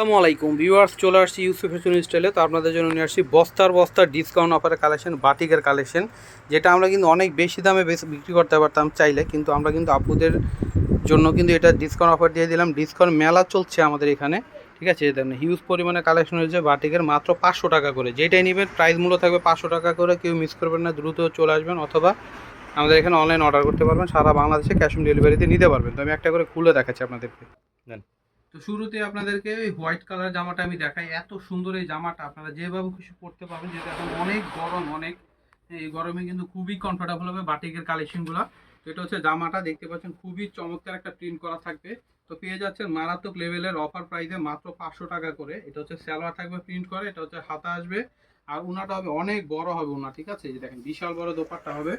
আসসালামু আলাইকুম। ভিউয়ার্স, চলে আসছি ইউসুফ ফ্যাশন স্টাইলে তো আপনাদের জন্য নিয়ে আসছি বস্তার বস্তার ডিসকাউন্ট অফারের কালেকশন বাটিকের কালেকশন যেটা আমরা কিন্তু অনেক বেশি দামে বিক্রি করতে পারতাম চাইলে, কিন্তু আমরা কিন্তু আপুদের জন্য কিন্তু এটা ডিসকাউন্ট অফার দিয়ে দিলাম। ডিসকাউন্ট মেলা চলছে আমাদের এখানে, ঠিক আছে? দেখুন হিউজ পরিমাণে কালেকশন হয়েছে, বাটিকের মাত্র পাঁচশো টাকা করে। যেটাই নেবেন প্রাইস মূল্য থাকবে পাঁচশো টাকা করে। কেউ মিস করবেন না, দ্রুত চলে আসবেন অথবা আমাদের এখানে অনলাইন অর্ডার করতে পারবেন। সারা বাংলাদেশে ক্যাশ অন ডেলিভারিতে নিতে পারবেন। তো আমি একটা করে খুলে দেখাচ্ছি আপনাদেরকে। তো শুরুতে আপনাদেরকে এই হোয়াইট কালার জামাটা আমি দেখাই। এত সুন্দর এই জামাটা আপনারা যেভাবে খুশি পড়তে পারবেন যেটা এখন অনেক গরম, অনেক, এই গরমে কিন্তু খুবই কমফোর্টেবল হবে বাটিকের কালেকশনগুলো তো এটা হচ্ছে জামাটা, দেখতে পাচ্ছেন খুবই চমৎকার একটা প্রিন্ট করা থাকবে। তো পেয়ে যাচ্ছেন মারাত্মক লেভেলের অফার প্রাইসে মাত্র পাঁচশো টাকা করে। এটা হচ্ছে স্যালোয়ার থাকবে প্রিন্ট করে, এটা হচ্ছে হাতা আসবে। আর উনাটা হবে, অনেক বড় হবে উনা, ঠিক আছে? যে দেখেন, বিশাল বড় দোপারটা হবে।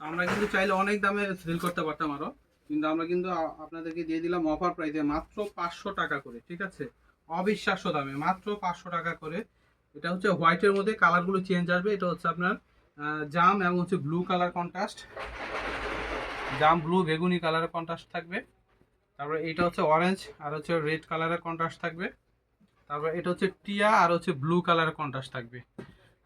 আমরা কিন্তু চাইলে অনেক দামে সেল করতে পারতাম আরও। কিন্তু আমরা কিন্তু আপনাদেরকে দিয়ে দিলাম অফার প্রাইসে মাত্র পাঁচশো টাকা করে, ঠিক আছে? অবিশ্বাস্য দামে, মাত্র পাঁচশো টাকা করে। এটা হচ্ছে হোয়াইটের মধ্যে কালারগুলো চেঞ্জ আসবে। এটা হচ্ছে আপনার জাম এবং হচ্ছে ব্লু কালার কন্ট্রাস্ট জাম ব্লু বেগুনি কালারের কন্ট্রাস্ট থাকবে। তারপরে এটা হচ্ছে অরেঞ্জ আর হচ্ছে রেড কালারের কন্ট্রাস্ট থাকবে। তারপরে এটা হচ্ছে টিয়া আর হচ্ছে ব্লু কালারের কন্ট্রাস্ট থাকবে।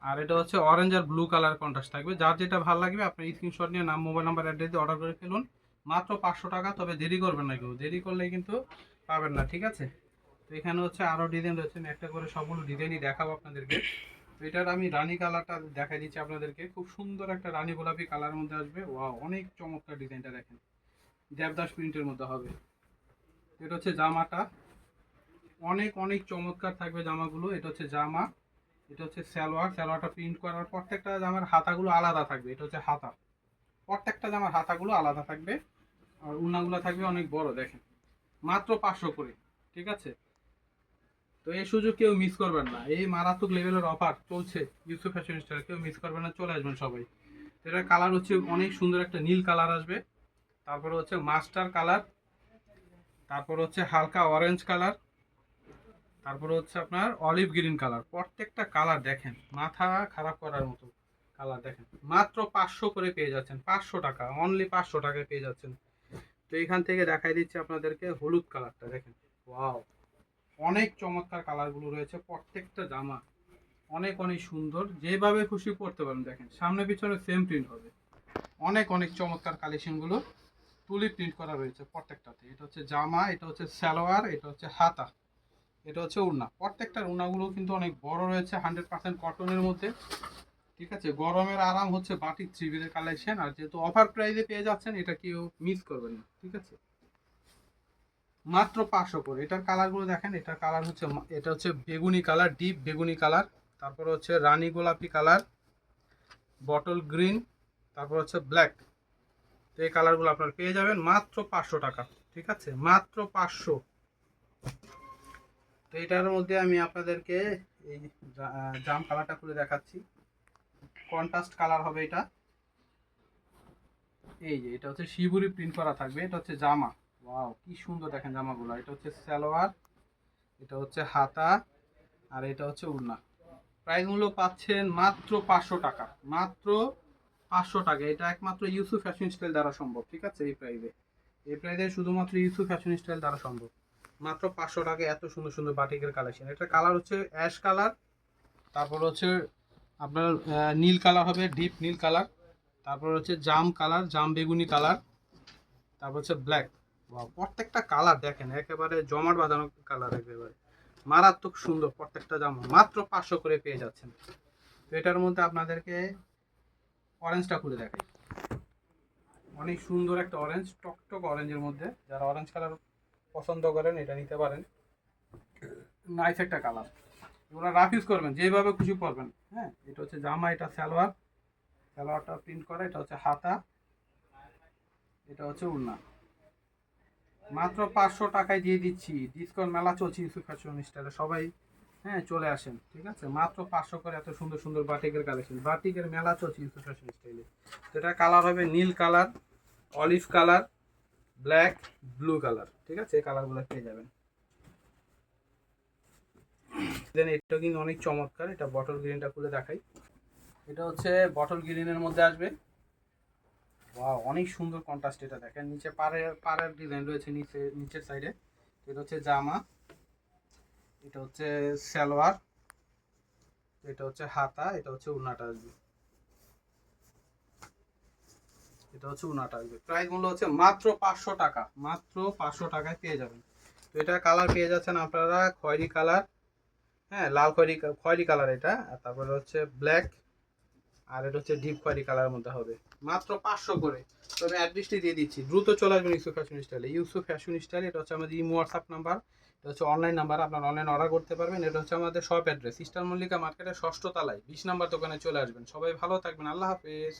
আর এটা হচ্ছে অরেঞ্জ আর ব্লু কালার কন্ট্রাস্ট থাকবে। যার যেটা ভালো লাগবে, আপনি স্ক্রিনশট নিয়ে নাম মোবাইল নাম্বার অ্যাড্রেস দিয়ে অর্ডার করে ফেলুন। মাত্র পাঁচশো টাকা, তবে দেরি করবেন না কেউ। দেরি করলে কিন্তু পাবেন না, ঠিক আছে? তো এখানে হচ্ছে আরও ডিজাইন রয়েছে একটা করে সবগুলো ডিজাইনই দেখাবো আপনাদেরকে। তো এটার আমি রানী কালারটা দেখাই দিচ্ছি আপনাদেরকে। খুব সুন্দর একটা রানী গোলাপি কালারের মধ্যে আসবে। ওয়া অনেক চমৎকার ডিজাইনটা দেখেন। দেবদাস প্রিন্টের মধ্যে হবে। এটা হচ্ছে জামাটা। অনেক অনেক চমৎকার থাকবে জামাগুলো। এটা হচ্ছে জামা। এটা হচ্ছে সালোয়ার। সালোয়ারটা প্রিন্ট করার প্রত্যেকটা জামার হাতাগুলো আলাদা থাকবে। এটা হচ্ছে হাতা। প্রত্যেকটা জামার হাতাগুলো আলাদা থাকবে। আর উন্নাগুলো থাকবে অনেক বড়, দেখেন। মাত্র পাঁচশো করে, ঠিক আছে? তো এই সুযোগ কেউ মিস করবেন না। এই মারাত্মক লেভেলের অফার চলছে ইউসুফ ফ্যাশন স্টাইল কেউ মিস করবেন না, চলে আসবেন সবাই। এটার কালার হচ্ছে অনেক সুন্দর একটা নীল কালার আসবে। তারপরে হচ্ছে মাস্টার কালার তারপর হচ্ছে হালকা অরেঞ্জ কালার তারপরে হচ্ছে আপনার অলিভ গ্রিন কালার প্রত্যেকটা কালার দেখেন, মাথা খারাপ করার মতো কালার দেখেন। মাত্র পাঁচশো করে পেয়ে যাচ্ছেন, পাঁচশো টাকা অনলি পাঁচশো টাকায় পেয়ে যাচ্ছেন। তো এখান থেকে দেখাই দিচ্ছি আপনাদেরকে হলুদ কালারটা, দেখেন। ওয়াও, অনেক চমৎকার কালারগুলো রয়েছে, প্রত্যেকটা জামা অনেক অনেক সুন্দর। যেভাবে খুশি পড়তে পারেন দেখেন, সামনে পিছনে সেম প্রিন্ট হবে। অনেক অনেক চমৎকার কালেকশনগুলো তুলি প্রিন্ট করা রয়েছে প্রত্যেকটাতে। এটা হচ্ছে জামা, এটা হচ্ছে সালোয়ার, এটা হচ্ছে হাতা, এটা হচ্ছে উড়না প্রত্যেকটার উড়নাগুলো কিন্তু অনেক বড় রয়েছে হান্ড্রেড পার্সেন্ট কটনের মধ্যে। ঠিক আছে? গরমের আরাম হচ্ছে বাটিক থ্রিবিদের কালেকশন আর যেহেতু অফার প্রাইসে পেয়ে যাচ্ছেন, এটা কেউ মিস করবেন না, ঠিক আছে? মাত্র পাঁচশো করে। এটার কালারগুলো দেখেন, এটার কালার হচ্ছে এটা হচ্ছে বেগুনি কালার ডিপ বেগুনি কালার তারপর হচ্ছে রানী গোলাপি কালার বটল গ্রিন তারপর হচ্ছে ব্ল্যাক তো এই কালারগুলো আপনারা পেয়ে যাবেন মাত্র পাঁচশো টাকা, ঠিক আছে? মাত্র পাঁচশো। তো এটার মধ্যে আমি আপনাদেরকে এই জাম কালারটা খুলে দেখাচ্ছি। কন্ট্রাস্ট কালার হবে এটা। এই যে, এটা হচ্ছে শিবুরি প্রিন্ট করা থাকবে, এটা হচ্ছে জামা। ওয়াও কি সুন্দর দেখেন জামাগুলো। এটা হচ্ছে সালোয়ার, এটা হচ্ছে হাতা, আর এটা হচ্ছে উড়না। প্রাইস মূল্য পাচ্ছেন মাত্র পাঁচশো টাকা, মাত্র পাঁচশো টাকা। এটা একমাত্র ইউসুফ ফ্যাশন স্টাইল দ্বারা সম্ভব, ঠিক আছে, এই প্রাইসে এই প্রাইসে শুধুমাত্র ইউসুফ ফ্যাশন স্টাইল দ্বারা সম্ভব। মাত্র পাঁচশো টাকা, এত সুন্দর সুন্দর বাটিকের কালেকশন এটা কালার হচ্ছে অ্যাশ কালার তারপর হচ্ছে আপনার নীল কালার হবে ডিপ নীল কালার। তারপর হচ্ছে জাম কালার, জাম বেগুনি কালার। তারপর হচ্ছে ব্ল্যাক প্রত্যেকটা কালার দেখেন, একেবারে জমাট বাঁধানো কালার একেবারে। মারাত্মক সুন্দর প্রত্যেকটা জামা, মাত্র পাঁচশো করে পেয়ে যাচ্ছেন। তো এটার মধ্যে আপনাদেরকে অরেঞ্জটা খুলে দেখাই। অনেক সুন্দর একটা অরেঞ্জ টকটক অরেঞ্জের মধ্যে। যারা অরেঞ্জ কালার পছন্দ করেন, এটা নিতে পারেন। নাইস একটা কালার। এগুলো রাফ ইউজ করবেন, যেভাবে খুশি পরবেন। হ্যাঁ এটা হচ্ছে জামা, এটা সালোয়ার। সালোয়ারটা প্রিন্ট করা, এটা হচ্ছে হাতা। এটা হচ্ছে উড়না। মাত্র পাঁচশো টাকায় দিয়ে দিচ্ছি। ডিসকাউন্ট মেলা চলছে ইউসুফ ফ্যাশন স্টাইলে। সবাই হ্যাঁ চলে আসেন, ঠিক আছে? মাত্র পাঁচশো করে এত সুন্দর সুন্দর বাটিকের কালেকশন বাটিকের মেলা চলছে ইউসুফ ফ্যাশন স্টাইলে। এটা কালার হবে নীল colour olive colour black blue colour ঠিক আছে? এই কালারগুলো পেয়ে যাবেন। দেন এটা কিন্তু অনেক চমৎকার। এটা বটল গ্রিনটা খুলে দেখাই। এটা হচ্ছে বটল গ্রিনের মধ্যে আসবে। ওয়াও অনেক সুন্দর কন্ট্রাস্ট এটা দেখেন। নিচে পাড়ের পাড়ের ডিজাইন রয়েছে নিচে, নিচের সাইডে এটা হচ্ছে জামা। এটা হচ্ছে সালোয়ার। এটা হচ্ছে হাতা। এটা হচ্ছে উন্নাটা আসবে। এটা হচ্ছে উন্নাটা আসবে। প্রাইস মূল্য হচ্ছে মাত্র পাঁচশো টাকা। মাত্র পাঁচশো টাকায় পেয়ে যাবেন। তো এটা কালার পেয়ে যাচ্ছেন আপনারা খয়েরি কালার হ্যাঁ লাল খয়েরি খয়েরি কালার এটা। আর তারপরে হচ্ছে ব্ল্যাক আর এটা হচ্ছে ডিপ খয়েরি কালারের মধ্যে হবে। মাত্র পাঁচশো করে। তবে অ্যাড্রেসটি দিয়ে দিচ্ছি। দ্রুত চলে আসবেন ইউসুফ ফ্যাশন স্টাইলে। ইউসুফ ফ্যাশন স্টাইল এটা হচ্ছে আমাদের ইমো হোয়াটসঅ্যাপ নাম্বার এটা হচ্ছে অনলাইন নাম্বার আপনার অনলাইন অর্ডার করতে পারবেন। এটা হচ্ছে আমাদের শপ অ্যাড্রেস ইস্টার মল্লিকা মার্কেটের ষষ্ঠ তলায়, বিশ নাম্বার দোকানে চলে আসবেন। সবাই ভালো থাকবেন। আল্লাহ হাফেজ।